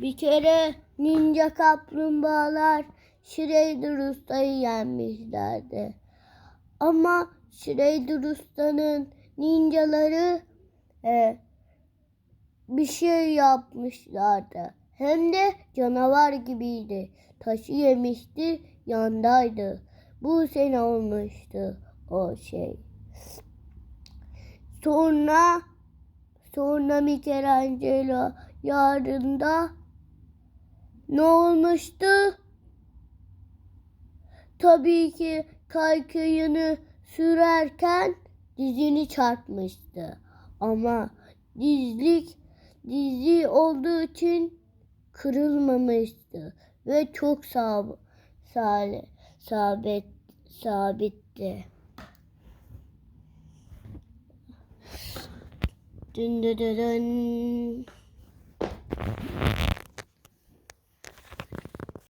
Bir kere ninja kaplumbağalar Shredder Usta'yı yenmişlerdi. Ama Shredder Usta'nın ninjaları e, bir şey yapmışlardı. Hem de canavar gibiydi. Taşı yemişti, yandaydı. Bu sene olmuştu o şey. Sonra sonra Michelangelo yarında ne olmuştu? Tabii ki kaykayını sürerken dizini çarpmıştı. Ama dizlik dizi olduğu için kırılmamıştı ve çok sab sale, sabit sabitti. Dün dün dün.